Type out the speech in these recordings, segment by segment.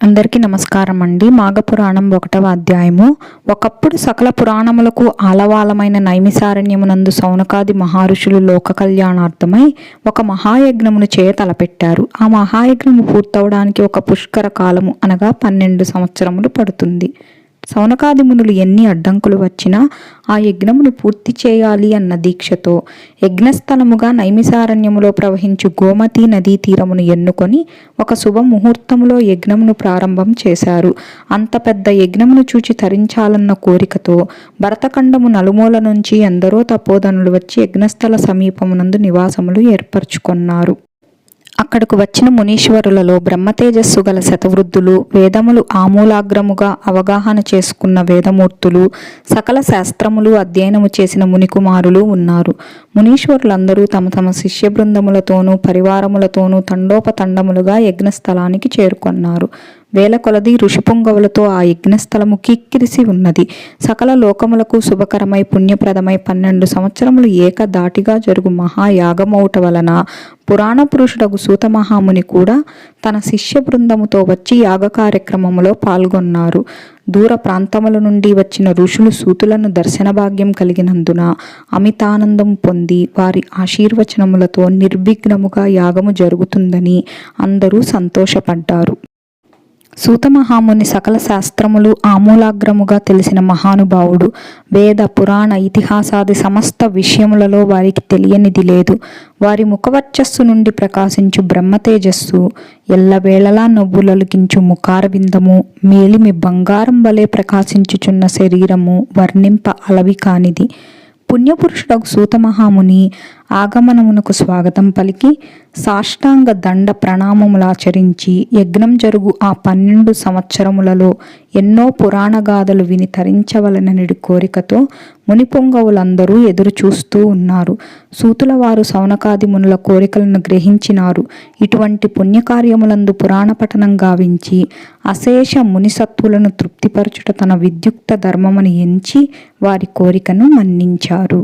అందరికీ నమస్కారం అండి మాఘపురాణం ఒకటవ అధ్యాయము. ఒకప్పుడు సకల పురాణములకు ఆలవాలమైన నైమిసారణ్యమునందు సౌనకాది మహర్షులు లోక కళ్యాణార్థమై ఒక మహాయజ్ఞమును చేయ తలపెట్టారు. ఆ మహాయజ్ఞము పూర్తవడానికి ఒక పుష్కర కాలము అనగా పన్నెండు సంవత్సరములు పడుతుంది. సౌనకాది మునులు ఎన్ని అడ్డంకులు వచ్చినా ఆ యజ్ఞమును పూర్తి చేయాలి అన్న దీక్షతో యజ్ఞస్థలముగా నైమిసారణ్యములో ప్రవహించు గోమతి నదీ తీరమును ఎన్నుకొని ఒక శుభ ముహూర్తములో యజ్ఞమును ప్రారంభం చేశారు. అంత పెద్ద యజ్ఞమును చూచి తరించాలన్న కోరికతో భరతఖండము నలుమూల నుంచి ఎందరో తపోధనులు వచ్చి యజ్ఞస్థల సమీపమునందు నివాసములు ఏర్పరచుకున్నారు. అక్కడకు వచ్చిన మునీశ్వరులలో బ్రహ్మతేజస్సు గల శతవృద్ధులు వేదములు ఆమూలాగ్రముగా అవగాహన చేసుకున్న వేదమూర్తులు సకల శాస్త్రములు అధ్యయనము చేసిన మునికుమారులు ఉన్నారు. మునీశ్వరులందరూ తమ తమ శిష్య బృందములతోనూ పరివారములతోనూ తండోపతండములుగా యజ్ఞస్థలానికి చేరుకొన్నారు. వేల కొలది ఋషిపుంగవులతో ఆ యజ్ఞస్థలము కిక్కిరిసి ఉన్నది. సకల లోకములకు శుభకరమై పుణ్యప్రదమై పన్నెండు సంవత్సరములు ఏక దాటిగా జరుగు మహాయాగమౌట వలన పురాణ పురుషుడగు సూతమహాముని కూడా తన శిష్య బృందముతో వచ్చి యాగ కార్యక్రమములో పాల్గొన్నారు. దూర ప్రాంతముల నుండి వచ్చిన ఋషులు సూతులను దర్శన భాగ్యం కలిగినందున అమితానందం పొంది వారి ఆశీర్వచనములతో నిర్విఘ్నముగా యాగము జరుగుతుందని అందరూ సంతోషపడ్డారు. సూతమహాముని సకల శాస్త్రములు ఆమూలాగ్రముగా తెలిసిన మహానుభావుడు వేద పురాణ ఇతిహాసాది సమస్త విషయములలో వారికి తెలియనిది లేదు. వారి ముఖవర్చస్సు నుండి ప్రకాశించు బ్రహ్మతేజస్సు ఎల్లవేళలా నవ్వులొలికించు ముఖారవిందము మేలిమి బంగారం వలె ప్రకాశించుచున్న శరీరము వర్ణింప అలవి కానిది. పుణ్యపురుషుడకు సూతమహాముని ఆగమనమునకు స్వాగతం పలికి సాష్టాంగ దండ ప్రణామములాచరించి యజ్ఞం జరుగు ఆ పన్నెండు సంవత్సరములలో ఎన్నో పురాణగాథలు విని తరించవలనని కోరికతో మునిపొంగవులందరూ ఎదురు చూస్తూ ఉన్నారు. సూతుల వారు సౌనకాది మునుల కోరికలను గ్రహించినారు. ఇటువంటి పుణ్యకార్యములందు పురాణ పఠనం గావించి అశేష మునిసత్వులను తృప్తిపరచుట తన విద్యుక్త ధర్మమని ఎంచి వారి కోరికను మన్నించారు.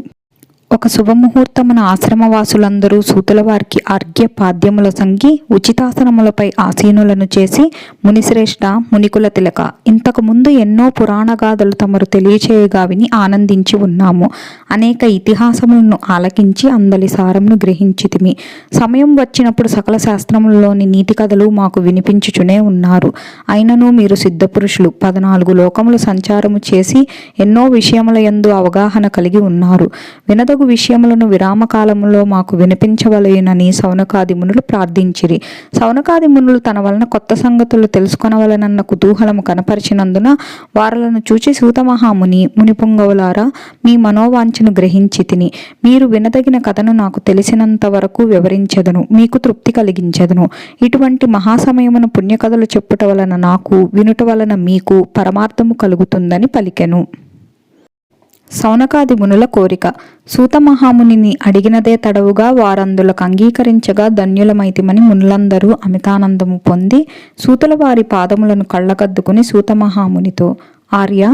ఒక శుభముహూర్తమున ఆశ్రమవాసులందరూ సూతులవారికి అర్ఘ్య పాద్యముల సంగి ఉచితాసనములపై ఆసీనులను చేసి మునిశ్రేష్ఠ మునికుల తిలక. ఇంతకు ముందు ఎన్నో పురాణగాథలు తమరు తెలియచేయగా విని ఆనందించి ఉన్నాము. అనేక ఇతిహాసములను ఆలకించి అందలి సారమును గ్రహించితిమి. సమయం వచ్చినప్పుడు సకల శాస్త్రములలోని నీతి కథలు మాకు వినిపించుచునే ఉన్నారు. అయినను మీరు సిద్ధపురుషులు. పద్నాలుగు లోకములు సంచారము చేసి ఎన్నో విషయముల యందు అవగాహన కలిగి ఉన్నారు. వినదగు మొదలగు విషయములను విరామకాలములో మాకు వినిపించవలెనని సౌనకాది మునులు ప్రార్థించిరి. సౌనకాది మునులు తన వలన కొత్త సంగతులు తెలుసుకొనవలనన్న కుతూహలము కనపరిచినందున వారలను చూచి సూతమహాముని మునిపుంగవులారా మీ మనోవాంఛను గ్రహించి తిని. మీరు వినదగిన కథను నాకు తెలిసినంత వరకు వివరించదను మీకు తృప్తి కలిగించదను. ఇటువంటి మహాసమయమును పుణ్యకథలు చెప్పుట వలన నాకు వినుట వలన మీకు పరమార్థము కలుగుతుందని పలికెను. సౌనకాది మునుల కోరిక. సూతమహామునిని అడిగినదే తడవుగా వారందులకు అంగీకరించగా ధన్యులమైతిమని మునులందరూ అమితానందము పొంది సూతుల వారి పాదములను కళ్ళకద్దుకుని సూతమహామునితో ఆర్య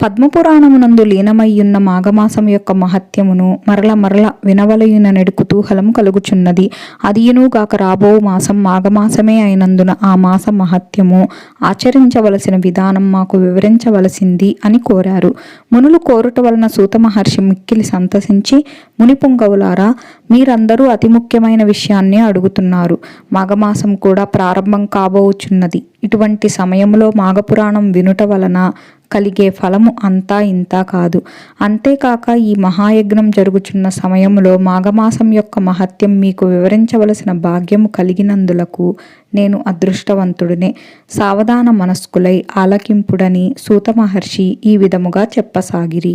పద్మపురాణమునందు లీనమయ్యున్న మాఘమాసం యొక్క మహత్యమును మరల మరల వినవలయుననెడు కుతూహలం కలుగుచున్నది. అదియునుగాక రాబో మాసం మాఘమాసమే అయినందున ఆ మాస మహత్యము ఆచరించవలసిన విధానం మాకు వివరించవలసింది అని కోరారు. మునులు కోరుట వలన సూత మహర్షి మిక్కిలి సంతసించి మునిపుంగవులారా మీరందరూ అతి ముఖ్యమైన విషయాన్ని అడుగుతున్నారు. మాఘమాసం కూడా ప్రారంభం కాబోచున్నది. ఇటువంటి సమయంలో మాఘపురాణం వినుట వలన కలిగే ఫలము అంతా ఇంత కాదు. అంతేకాక ఈ మహాయజ్ఞం జరుగుచున్న సమయంలో మాఘమాసం యొక్క మహత్యం మీకు వివరించవలసిన భాగ్యము కలిగినందులకు నేను అదృష్టవంతుడినే. సావధాన మనస్కులై ఆలకింపుడని సూత మహర్షి ఈ విధముగా చెప్పసాగిరి.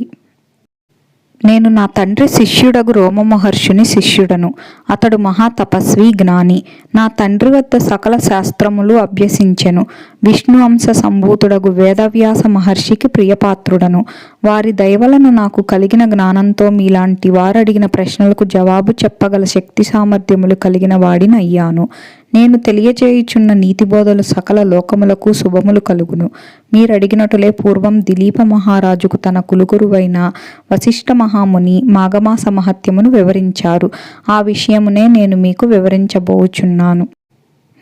నేను నా తండ్రి శిష్యుడగు రోమమహర్షుని శిష్యుడను. అతడు మహా తపస్వి జ్ఞాని. నా తండ్రి వద్ద సకల శాస్త్రములు అభ్యసించెను. విష్ణు అంశ సంభూతుడగు వేదవ్యాస మహర్షికి ప్రియపాత్రుడను. వారి దయవలన నాకు కలిగిన జ్ఞానంతో మీలాంటి వారడిగిన ప్రశ్నలకు జవాబు చెప్పగల శక్తి సామర్థ్యములు కలిగిన వాడినయ్యాను. నేను తెలియజేయుచున్న నీతిబోధలు సకల లోకములకు శుభములు కలుగును. మీరడిగినటులే పూర్వం దిలీప మహారాజుకు తన కులుగురువైన వశిష్ఠ మహాముని మాఘమాస మహత్యమును వివరించారు. ఆ విషయమునే నేను మీకు వివరించబోచున్నాను.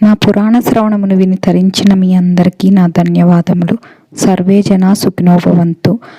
నా పురాణ శ్రవణమును విని తరించిన మీ అందరికీ నా ధన్యవాదములు. సర్వే జన సుఖినోభవంతు